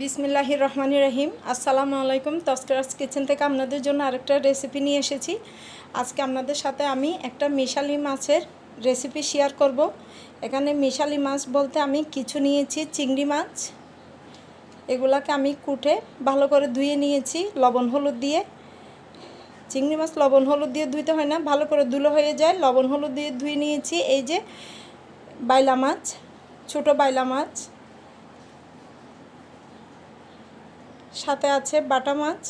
বিসমিল্লাহ রহমান রহিম। আসসালামু আলাইকুম। তস্করাজ কিচেন থেকে আপনাদের জন্য আরেকটা রেসিপি নিয়ে এসেছি। আজকে আপনাদের সাথে আমি একটা মিশালি মাছের রেসিপি শেয়ার করব। এখানে মিশালি মাছ বলতে আমি কিছু নিয়েছি, চিংড়ি মাছ। এগুলাকে আমি কুটে ভালো করে ধুয়ে নিয়েছি, লবণ হলুদ দিয়ে। চিংড়ি মাছ লবণ হলুদ দিয়ে ধুইতে হয় না, ভালো করে ধুলো হয়ে যায়। লবণ হলুদ দিয়ে ধুয়ে নিয়েছি, এই যে বাইলা মাছ, ছোটো বাইলা মাছ। সাথে আছে বাটা মাছ।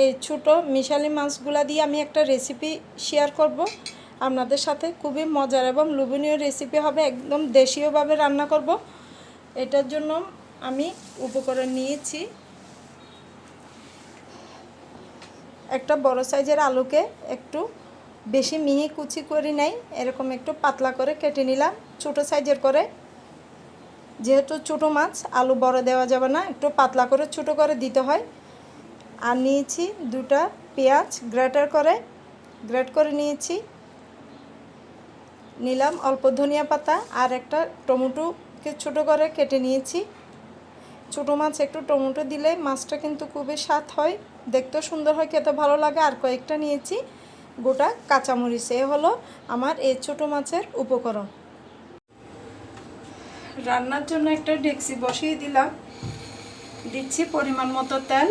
এই ছোটো মিশালি মাছগুলা দিয়ে আমি একটা রেসিপি শেয়ার করব। আপনাদের সাথে খুবই মজার এবং লোভনীয় রেসিপি হবে, একদম দেশীয়ভাবে রান্না করব। এটার জন্য আমি উপকরণ নিয়েছি। একটা বড় সাইজের আলুকে একটু বেশি মিহি কুচি করে নেই, এরকম একটু পাতলা করে কেটে নিলাম, ছোটো সাইজের করে। যেহেতু ছোটো মাছ, আলু বড় দেওয়া যাবে না, একটু পাতলা করে ছোটো করে দিতে হয়। আর নিয়েছি দুটা পেঁয়াজ গ্রেটার করে, গ্রেট করে নিয়েছি। নিলাম অল্প ধনিয়া পাতা আর একটা টমেটোকে ছোটো করে কেটে নিয়েছি। ছোটো মাছ একটু টমেটো দিলে মাছটা কিন্তু খুবই স্বাদ হয়, দেখতেও সুন্দর হয়, খেতে ভালো লাগে। আর কয়েকটা নিয়েছি গোটা কাঁচামরিচ, এ হলো আমার এই ছোটো মাছের উপকরণ। রান্নার জন্য একটা ডেক্সি বসিয়ে দিলাম। দিচ্ছি পরিমাণ মতো তেল।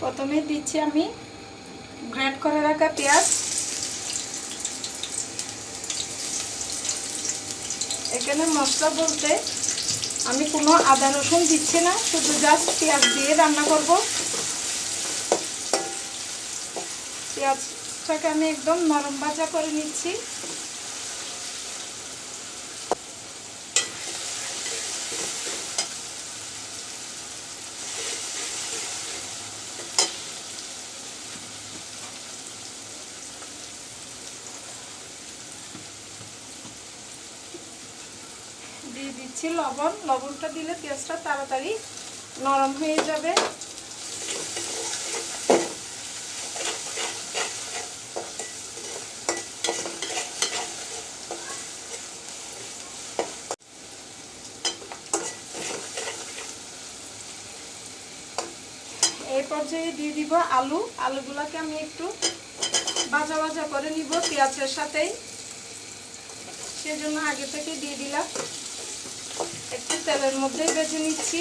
প্রথমে দিচ্ছি আমি গ্রেট করে রাখা পেঁয়াজ। এখানে মশলা বলতে আমি কোনো আদা রসুন দিচ্ছি না, শুধু জাস্ট পেঁয়াজ দিয়ে রান্না করব। পেঁয়াজটাকে আমি একদম নরম ভাজা করে নিচ্ছি দিয়ে দিচ্ছি লবণ। লবণটা দিলে পেঁয়াজটা তাড়াতাড়ি নরম হয়ে যাবে। এই পর্যায়ে দিয়ে দিব আলু। আলুগুলোকে আমি একটু ভাজা ভাজা করে নিব পেঁয়াজের সাথেই। সেজন্য আগে থেকে দিয়ে দিলাম। তেলের মধ্যেই বেজে নিচ্ছি।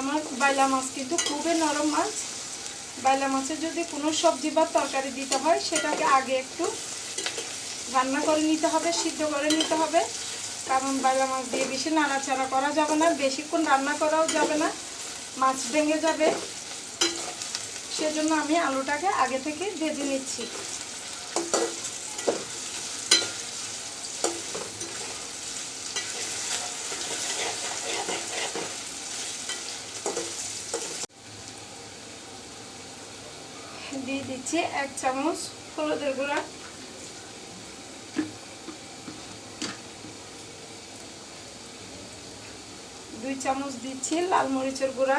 আমার বাইলা মাছ কিন্তু খুবই নরম মাছ। বাইলা মাছের যদি কোনো সবজি বা তরকারি দিতে হয়, সেটাকে আগে একটু রান্না করে নিতে হবে, সিদ্ধ করে নিতে হবে। কারণ বাইলা মাছ দিয়ে বেশি নাড়াচাড়া করা যাবে না, বেশিক্ষণ রান্না করাও যাবে না, মাছ ভেঙে যাবে। সেজন্য আমি আলুটাকে আগে থেকে ভেজে নিচ্ছি। দিয়ে দিচ্ছি এক চামচ হলুদের গুঁড়া। দুই চামচ দিচ্ছি লাল মরিচের গুঁড়া।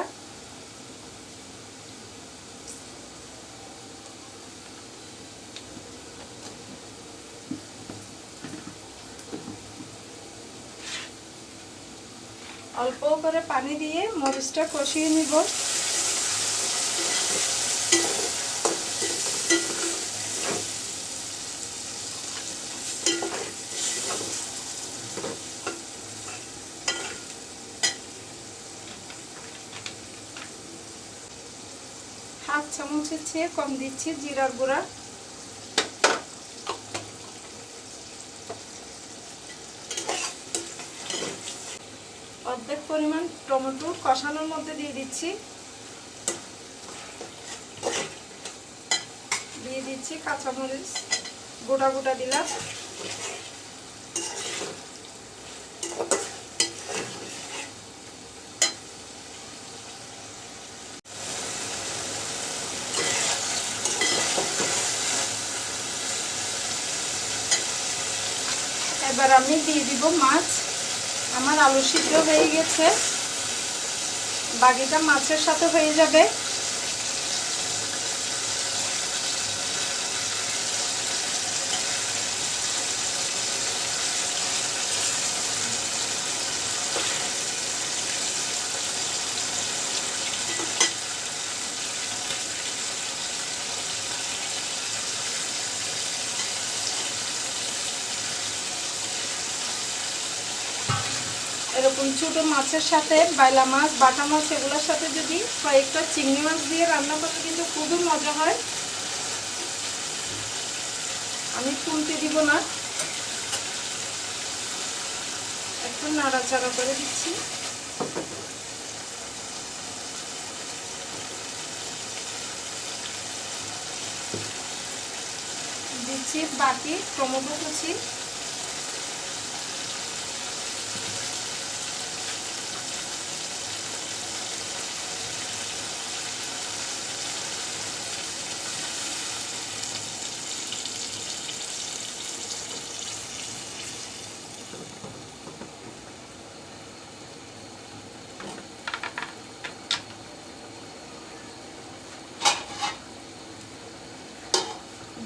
অল্প করে পানি দিয়ে মরিচটা কষিয়ে নিব। হাফ চামচের চেয়ে কম দিচ্ছি জিরার গুঁড়া। অর্ধেক পরিমাণ টমেটো কষানোর মধ্যে দিয়ে দিচ্ছি। দিয়ে দিচ্ছি কাঁচামরিচ, গোটা গোটা দিলাম। এবার আমি দিয়ে দিব মাছ। আমার আলু সিদ্ধ হয়ে গেছে। বাকিটা মাছের সাথে হয়ে যাবে। এরকম ছোটো মাছের সাথে, বাইলা মাছ, বাটা মাছ, এগুলোর সাথে যদি কয়েকটা চিংড়ি মাছ দিয়ে রান্না করলে কিন্তু খুবই মজা হয়। আমি তুলতে দিব না। একটু নাড়াচাড়া করে দিচ্ছি। দিচ্ছি বাকি টমেটো কুচি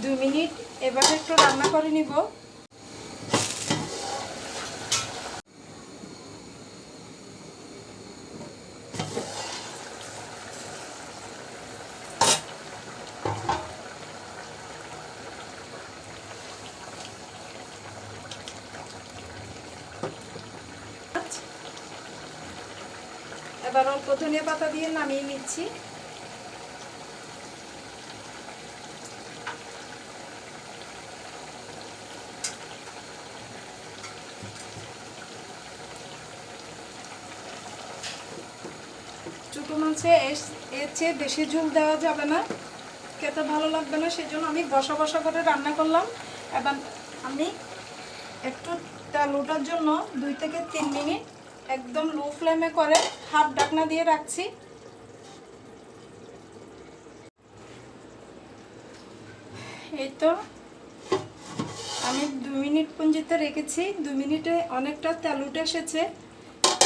দুই মিনিট এবার একটু রান্না করে নিব। এবার অল্প ধনিয়া পাতা দিয়ে নামিয়ে নিচ্ছি। ছোটো মাছে এর- চেয়ে বেশি ঝোল দেওয়া যাবে না। খেতে ভালো লাগবে না সেই জন্য আমি বসা বসা করে রান্না করলাম। এবার আমি একটু তেল ওঠার জন্য দুই থেকে তিন মিনিট একদম লো ফ্লেমে করে হাফ ডাকনা দিয়ে রাখছি। এই তো আমি দু মিনিট পুঞ্জিতে রেখেছি। দু মিনিটে অনেকটা তেল উঠে এসেছে।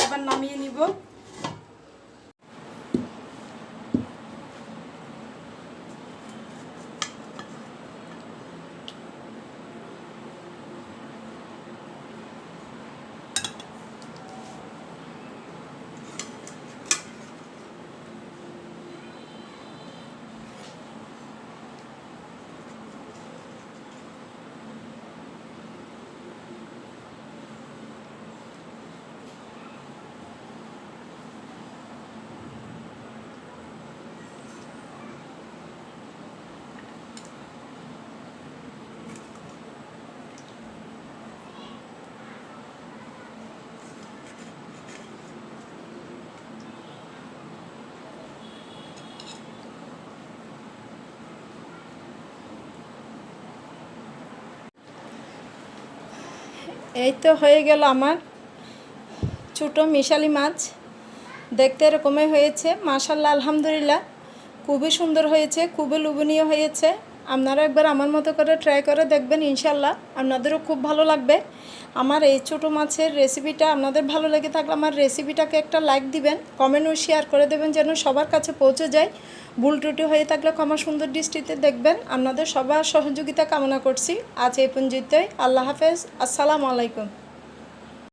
এবার নামিয়ে নিব। এই তো হয়ে গেল আমার ছোটো মিশালি মাছ। দেখতে এরকমই হয়েছে। মাশাল্লাহ, আলহামদুলিল্লাহ। খুবই সুন্দর হয়েছে, খুবই লোভনীয় হয়েছে। আপনারা একবার আমার মতো করে ট্রাই করে দেখবেন, ইনশাল্লাহ আপনাদেরও খুব ভালো লাগবে। আমার এই ছোটো মাছের রেসিপিটা আপনাদের ভালো লেগে থাকলে আমার রেসিপিটাকে একটা লাইক দিবেন কমেন্টও শেয়ার করে দেবেন যেন সবার কাছে পৌঁছে যায়। ভুল ত্রুটি হয়ে থাকলে ক্ষমা সুন্দর দৃষ্টিতে দেখবেন। আপনাদের সবার সহযোগিতা কামনা করছি। আজ এই পর্যন্তই। আল্লাহ হাফেজ। আসসালামু আলাইকুম।